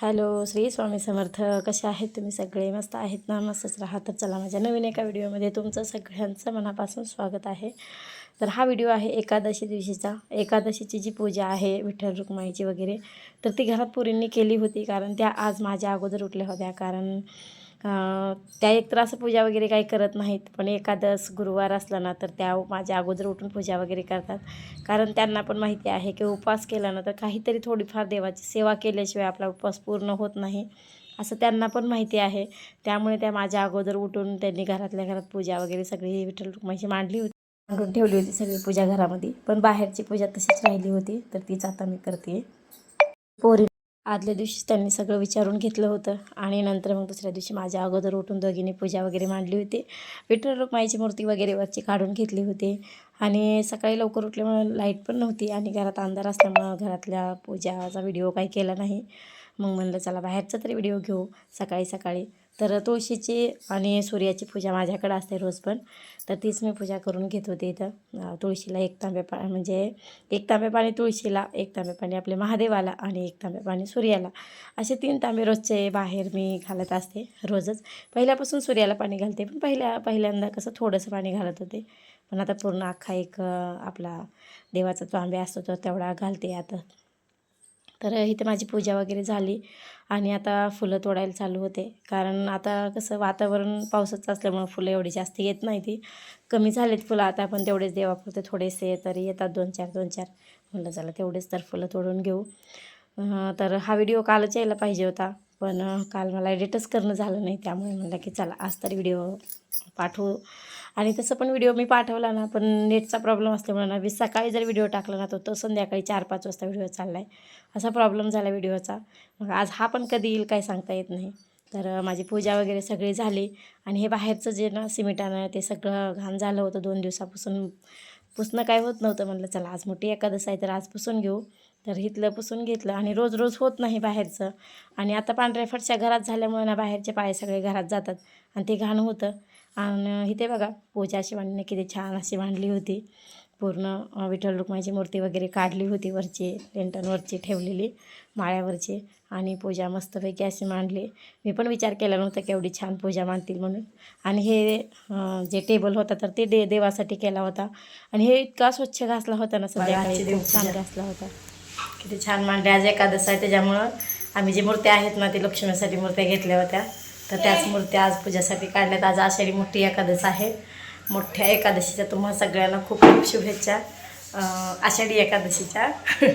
Hello Shri Swami Samarth. कसे आहेत तुम्ही सगळे? मस्त आहेत ना? मस्तच राहा. तर चला माझ्या नवीन एका व्हिडिओमध्ये तुमचं सगळ्यांचं मनापासून स्वागत आहे. तर हा व्हिडिओ आहे एकादशी दिवशीचा. एकादशीची जी पूजा आहे विठ्ठल रुक्माईची वगैरे तर ती घरात पुरींनी केली होती. कारण त्या आज माझ्या अगोदर उठल्या होत्या. कारण त्या एकतर असं पूजा वगैरे काही करत नाहीत पण एकादस गुरुवार असला ना तर त्या माझ्या अगोदर उठून पूजा वगैरे करतात. कारण त्यांना पण माहिती आहे की उपवास केला ना तर काहीतरी थोडीफार देवाची सेवा केल्याशिवाय आपला उपवास पूर्ण होत नाही असं त्यांना पण माहिती आहे. त्यामुळे त्या माझ्या अगोदर उठून त्यांनी घरातल्या घरात पूजा वगैरे सगळी विठ्ठल रुक्माची मांडली होती. मांडून ठेवली होती सगळी पूजा घरामध्ये पण बाहेरची पूजा तशीच राहिली होती तर तीच आता मी करते पोरी आदल्या दिवशी त्यांनी सगळं विचारून घेतलं होतं. आणि नंतर मग दुसऱ्या दिवशी माझ्या अगोदर उठून दोघींनी पूजा वगैरे मांडली होती. विठ्ठल रुक्माईची मूर्ती वगैरे वरची काढून घेतली होती. आणि सकाळी लवकर उठल्यामुळे लाइट पण नव्हती आणि घरात अंधार असल्यामुळं घरातल्या पूजाचा व्हिडिओ काही केला नाही. मग म्हणलं चला बाहेरचा तरी व्हिडिओ घेऊ. सकाळी सकाळी तर तुळशीची आणि सूर्याची पूजा माझ्याकडे असते रोज पण. तर तीच मी पूजा करून घेत होते इथं. तुळशीला एक तांबे पा म्हणजे एक तांबे पाणी तुळशीला एक तांबे पाणी आपले महादेवाला आणि एक तांबे पाणी सूर्याला. असे तीन तांबे रोजचे बाहेर मी घालत असते रोजच. पहिल्यापासून सूर्याला पाणी घालते पण पहिल्या पहिल्यांदा कसं थोडंसं पाणी घालत होते. पण आता पूर्ण अख्खा एक आपला देवाचा तांबे असतो तो तेवढा घालते आता. तर इथे माझी पूजा वगैरे झाली आणि आता फुलं तोडायला चालू होते. कारण आता कसं वातावरण पावसाचं असल्यामुळं फुलं एवढी जास्त येत नाही ती. कमी झालेत फुलं आता पण तेवढेच देवापुरते थोडेसे तरी येतात दोन चार दोन चार. म्हणलं चला तेवढेच तर फुलं तोडून घेऊ. तर हा व्हिडिओ कालच यायला पाहिजे होता. पण काल मला एडिटच करणं झालं नाही त्यामुळे म्हणलं की चला आज तर व्हिडिओ पाठवू. आणि तसं पण व्हिडिओ मी पाठवला ना पण नेटचा प्रॉब्लेम असल्यामुळे ना मी सकाळी जर व्हिडिओ टाकला ना तर तो संध्याकाळी चार पाच वाजता व्हिडिओ चालला आहे असा प्रॉब्लेम झाला व्हिडिओचा मग आज हा पण कधी येईल काय सांगता येत नाही. तर माझी पूजा वगैरे सगळी झाली. आणि हे बाहेरचं जे ना सिमेंटानं ते सगळं घाण झालं होतं दोन दिवसापासून. पुसणं काय होत नव्हतं म्हटलं चला आज मोठी एकादश आहे तर आज पुसून घेऊ. तर इथलं पुसून घेतलं आणि रोज रोज होत नाही बाहेरचं. आणि आता पांढऱ्या फटच्या घरात झाल्यामुळे ना बाहेरचे पाय सगळे घरात जातात. आणि ते घाण होतं. आणि इथे बघा पूजा अशी मांडणी किती छान अशी मांडली होती. पूर्ण विठ्ठल रुक्माईची मूर्ती वगैरे काढली होती वरची लेंटनवरची ठेवलेली माळ्यावरची. आणि पूजा मस्तपैकी अशी मांडली. मी पण विचार केला नव्हता की एवढी छान पूजा मांडतील म्हणून. आणि हे जे टेबल होता तर ते दे देवासाठी केला होता. आणि हे इतका स्वच्छ घासला होता ना संध्याकाळी खूप छान घासला होता. किती छान मांडले आज एकादश आहे त्याच्यामुळं आम्ही जी मूर्त्या आहेत ना ती लक्ष्मीसाठी मूर्त्या घेतल्या होत्या. तर त्याच मूर्त्या आज पूजासाठी काढण्यात आज आषाढी मोठी एकादश आहे. मोठ्या एकादशीच्या तुम्हाला सगळ्यांना खूप खूप शुभेच्छा. आषाढी एकादशीच्या.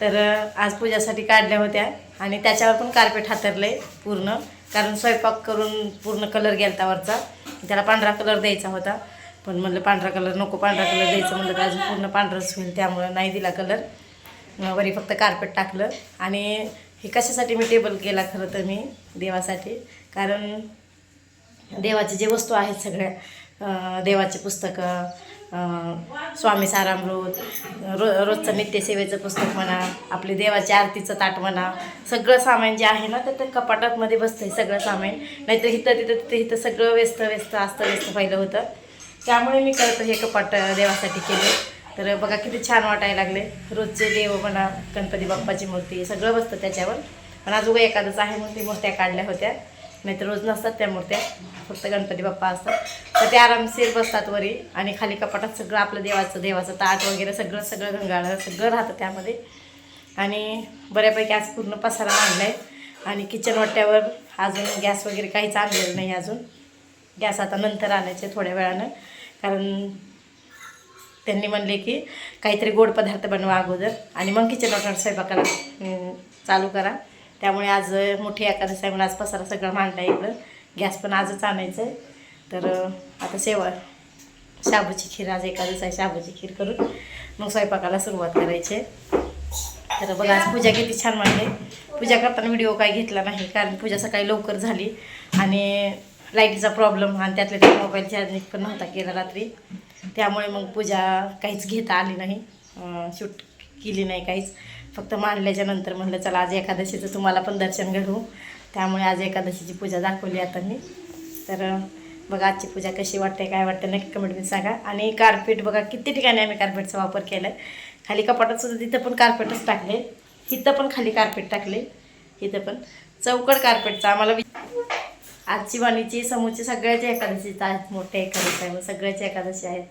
तर आज पूजासाठी काढल्या होत्या आणि त्याच्यावर पण कार्पेट हातरले पूर्ण. कारण स्वयंपाक करून पूर्ण कलर गेला वरचा. त्याला पांढरा कलर द्यायचा होता. पण म्हणलं पांढरा कलर नको पांढरा कलर द्यायचं म्हणलं तर अजून पूर्ण पांढराच होईल. त्यामुळं नाही दिला कलर वरी फक्त कार्पेट टाकलं. आणि हे कशासाठी मी टेबल केला खरं तर मी देवासाठी? कारण देवाचे जे वस्तू आहेत सगळ्या देवाचे पुस्तकं स्वामी सारामृत रो रोजचं नित्यसेवेचं पुस्तक म्हणा आपले देवाच्या आरतीचं ताट म्हणा सगळं सामान जे आहे ना ते कपाटातमध्ये बसतं आहे सगळं सामान. नाहीतर इथं तिथं तिथं इथं सगळं व्यस्त व्यस्त असतं व्यस्त पाहिलं होतं. त्यामुळे मी करतो हे कपाट देवासाठी केले. तर बघा किती छान वाटायला लागले. रोजचे देव म्हणा गणपती बाप्पाची मूर्ती सगळं बसतं त्याच्यावर. पण आजोबा एखादंच आहे म्हणून ती मूर्त्या काढल्या होत्या. नाहीतर रोज नसतात त्या मूर्त्या. फक्त गणपती बाप्पा असतात. तर ते आरामशीर बसतात वरी आणि खाली कपाटात सगळं आपलं देवाचं देवाचं ताट वगैरे सगळं सगळं गंगाळं सगळं राहतं त्यामध्ये. आणि बऱ्यापैकी आज पूर्ण पसारा आणला आहे आणि किचन वाट्यावर अजून गॅस वगैरे काहीच आणलेलं नाही अजून. गॅस आता नंतर आणायचे थोड्या वेळानं. कारण त्यांनी म्हणले की काहीतरी गोड पदार्थ बनवा अगोदर. आणि मग किचन वाटणार स्वयंपाकाला चालू करा. त्यामुळे आज मोठी एकादशी आहे म्हणून आज पसारा सगळा मांडला इकडं. गॅस पण आजच आणायचं आहे तर आता सेवा शाबूची खीर आज एकादश आहे शाबूची खीर करून मग स्वयंपाकाला सुरुवात करायची आहे. तर बघा आज पूजा किती छान मांडली. पूजा करताना व्हिडिओ काय घेतला नाही कारण पूजा सकाळी लवकर झाली आणि लाईटीचा प्रॉब्लेम आणि त्यातल्या त्या मोबाईल चार्जिंग पण नव्हता केला रात्री. त्यामुळे मग पूजा काहीच घेता आली नाही. शूट केली नाही काहीच. फक्त मांडल्याच्या नंतर म्हणलं चला आज एकादशीचं तुम्हाला पण दर्शन घडवू. त्यामुळे आज एकादशीची पूजा दाखवली आता मी. तर बघा आजची पूजा कशी वाटते काय वाटते नक्की कमेंटमध्ये सांगा. आणि कार्पेट बघा किती ठिकाणी आम्ही कार्पेटचा वापर केला आहे खाली कपाटात सुद्धा तिथं पण कार्पेटच टाकले. इथं पण खाली कार्पेट टाकले. इथं पण. चौकड कार्पेटचा आम्हाला आजची वाणीची समोरची सगळ्याच्या एकादशीचा आहेत मोठ्या एकादशी आहे मग सगळ्याच्या एकादशी आहेत.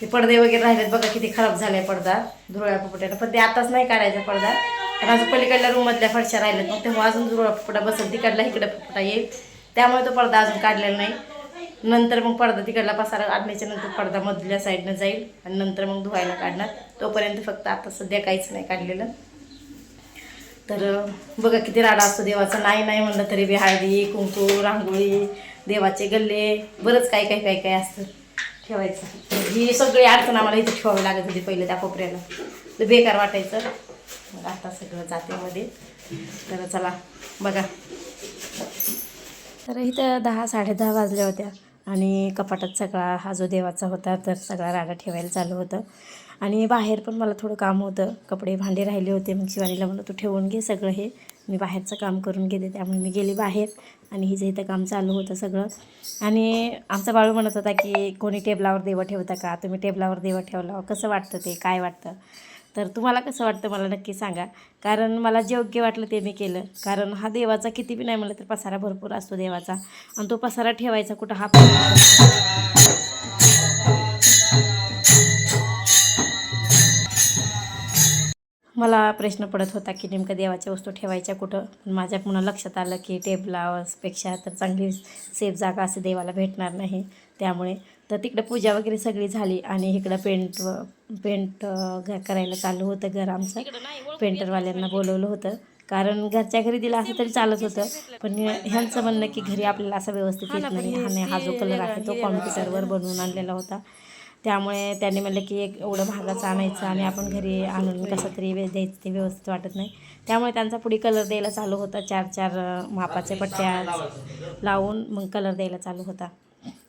ते पडदे वगैरे राहिलेत बघा किती खराब झालाय पडदा धुरळ्या पोपट्यानं. पण ते आताच नाही काढायचा पडदा. पण अजून पलीकडल्या रूममधल्या फडशा राहिल्यात. मग तेव्हा अजून धुरळा पोपटा बसेल. तिकडला इकडे पोपटा येईल. त्यामुळे तो पडदा अजून काढलेला नाही. नंतर मग पडदा तिकडला पसारा काढण्याच्या नंतर पडदा मधल्या साईडनं जाईल आणि नंतर मग धुवायला काढणार. तोपर्यंत फक्त आता सध्या काहीच नाही काढलेलं. तर बघा किती राडा असतो देवाचा. नाही नाही म्हणलं तरी बी हळदी कुंकू रांगोळी देवाचे गल्ले बरंच काही काही काही काही असतं. ठेवायचं. म्हणजे ही सगळी अडचण आम्हाला इथे ठेवावी लागत होती पहिले त्या कोपऱ्याला. तर बेकार वाटायचं. मग आता सगळं जाते मध्ये. तर चला बघा. तर इथं दहा साडेदहा वाजल्या होत्या. आणि कपाटात सगळा हा जो देवाचा होता तर सगळा राडा ठेवायला चालू होतं. आणि बाहेर पण मला थोडं काम होतं. कपडे भांडे राहिले होते. मग शिवानीला म्हणलं तू ठेवून घे सगळं हे. मी बाहेरचं काम करून घेते त्यामुळे मी गेली बाहेर आणि हिचं इथं काम चालू होतं सगळं. आणि आमचा बाळू म्हणत होता की कोणी टेबलावर देवं ठेवता का? तुम्ही टेबलावर देवं ठेवलं. कसं वाटतं ते? काय वाटतं? तर तुम्हाला कसं वाटतं मला नक्की सांगा. कारण मला जे योग्य वाटलं ते मी केलं. कारण हा देवाचा किती बी नाही म्हणलं तर पसारा भरपूर असतो देवाचा. आणि तो पसारा ठेवायचा कुठं हा मला प्रश्न पडत होता की नेमकं देवाच्या वस्तू ठेवायच्या कुठं? पण माझ्या पुन्हा लक्षात आलं की टेबलापेक्षा तर चांगली सेफ जागा असं देवाला भेटणार नाही. त्यामुळे तर तिकडं पूजा वगैरे सगळी झाली आणि इकडं पेंट पेंट करायला चालू होतं घर आमचं. पेंटरवाल्यांना बोलवलं होतं. कारण घरच्या घरी दिलं असं तरी चालत होतं. पण ह्यांचं म्हणणं की घरी आपल्याला असं व्यवस्थित येत नाही. आणि हा जो कलर आहे तो कॉम्प्युटरवर बनवून आणलेला होता. त्यामुळे त्यांनी म्हणलं की एक एवढं महागाचं आणायचं आणि आपण घरी आणून कसं तरी वे- द्यायचं ते व्यवस्थित वाटत नाही. त्यामुळे त्यांचा पुढे कलर द्यायला चालू होता. चार चार मापाच्या पट्ट्या लावून मग कलर द्यायला चालू होता.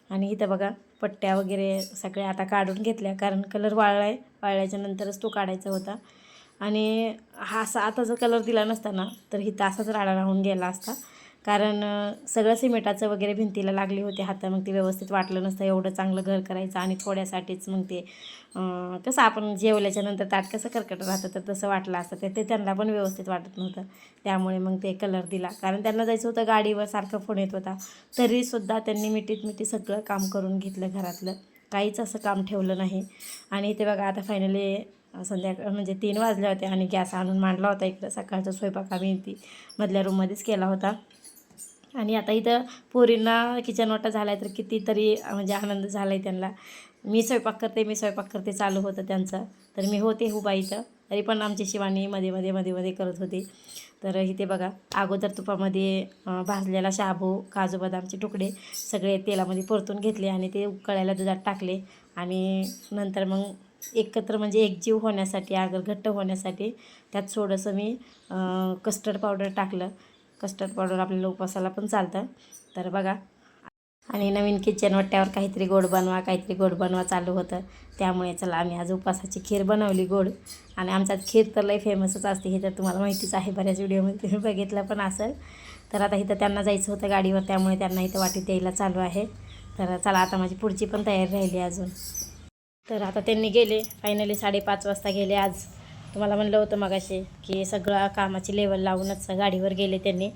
आणि इथं बघा पट्ट्या वगैरे सगळ्या आता काढून घेतल्या. कारण कलर वाळला आहे वाळल्याच्या नंतरच तो काढायचा होता. आणि हा असा आता जर कलर दिला नसता ना तर ही असाच राडा राहून गेला असता. कारण सगळं सिमेंटाचं वगैरे भिंतीला लागले होते हाता मग ते व्यवस्थित वाटलं नसतं एवढं चांगलं घर करायचं आणि थोड्यासाठीच मग ते कसं आपण जेवल्याच्या नंतर ताट कसं करकट राहतं तर तसं वाटलं असतं. ते ते त्यांना पण व्यवस्थित वाटत नव्हतं. त्यामुळे मग ते कलर दिला. कारण त्यांना जायचं होतं गाडीवर सारखं फोन येत होता. तरीसुद्धा त्यांनी मिठीत मिठी सगळं काम करून घेतलं घरातलं. काहीच असं काम ठेवलं नाही. आणि ते बघा आता फायनली संध्याकाळ म्हणजे तीन वाजले होते आणि गॅस आणून मांडला होता इकडं. सकाळचा स्वयंपाक आम्ही ती मधल्या रूममध्येच केला होता. आणि आता इथं पोरींना किचन वाटा झाला आहे तर कितीतरी म्हणजे आनंद झाला आहे त्यांना. मी स्वयंपाक करते मी स्वयंपाक करते चालू होतं त्यांचं. तर मी होते हुबा इथं. तरी पण आमची शिवानी मध्ये मध्ये मध्ये मध्ये करत होती. तर इथे बघा अगोदर तुपामध्ये भाजलेला शाबू काजू बदामचे तुकडे सगळे तेलामध्ये परतून घेतले आणि ते उकळायला दुधात टाकले. आणि नंतर मग एकत्र म्हणजे एकजीव होण्यासाठी आगर घट्ट होण्यासाठी त्यात थोडंसं मी कस्टर्ड पावडर टाकलं. कस्टर्ड पावडर आपल्याला उपासाला पण चालतं. तर बघा. आणि नवीन किचन वाट्यावर काहीतरी गोड बनवा काहीतरी गोड बनवा चालू होतं. त्यामुळे चला आम्ही आज उपासाची खीर बनवली गोड. आणि आमच्यात खीर तर लई फेमसच असते. हे तर तुम्हाला माहितीच आहे. बऱ्याच व्हिडिओमध्ये तुम्ही बघितलं पण असेल. तर आता इथं त्यांना जायचं होतं गाडीवर. त्यामुळे त्यांना इथं वाटीत यायला चालू आहे. तर चला आता माझी पुढची पण तयारी राहिली अजून. तर आता त्यांनी गेले. फायनली साडेपाच वाजता गेले आज. तुम्हाला म्हणलं होतं मगाशी की सगळं कामाची लेवल लावूनच गाडीवर गेले त्यांनी.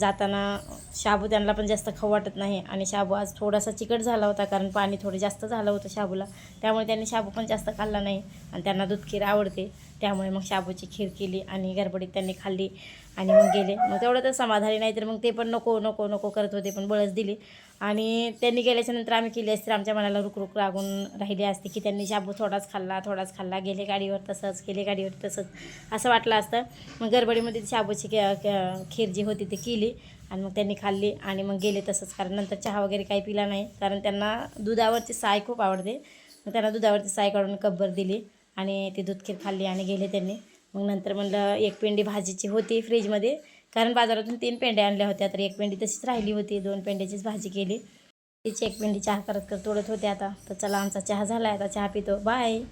जाताना शाबू त्यांना पण जास्त खाऊ वाटत नाही आणि शाबू आज थोडासा चिकट झाला होता कारण पाणी थोडं जास्त झालं होतं शाबूला. त्यामुळे त्यांनी शाबू पण जास्त खाल्ला नाही आणि त्यांना दूध खीर आवडते. त्यामुळे मग शाबूची खीर केली आणि गडबडीत त्यांनी खाल्ली. आणि मग गेले. मग तेवढं तर समाधानी नाही तर मग ते पण नको नको नको करत होते पण बळच दिली. आणि त्यांनी गेल्याच्यानंतर आम्ही केली असते आमच्या मनाला रुकरुक लागून राहिली असते की त्यांनी शाबू थोडाच खाल्ला थोडाच खाल्ला गेले गाडीवर तसंच गेले गाडीवर तसंच असं वाटलं असतं. मग गडबडीमध्ये शाबूची खीर जी होती ती केली आणि मग त्यांनी खाल्ली आणि मग गेले तसंच. कारण नंतर चहा वगैरे काही पिला नाही. कारण त्यांना दुधावरची साय खूप आवडते. मग त्यांना दुधावरची साय काढून कब्बर दिली आणि ती दूध खीर खाल्ली आणि गेले त्यांनी. मग नंतर म्हणलं एक पेंडी भाजीची होती फ्रीजमध्ये. कारण बाजारातून तीन पेंड्या आणल्या होत्या तर एक पेंडी तशीच राहिली होती. दोन पेंड्याचीच भाजी केली. तिची एक पेंडी चहा करत करत तोडत होते आता. तर चला आमचा चहा झाला आहे आता चहा पितो. बाय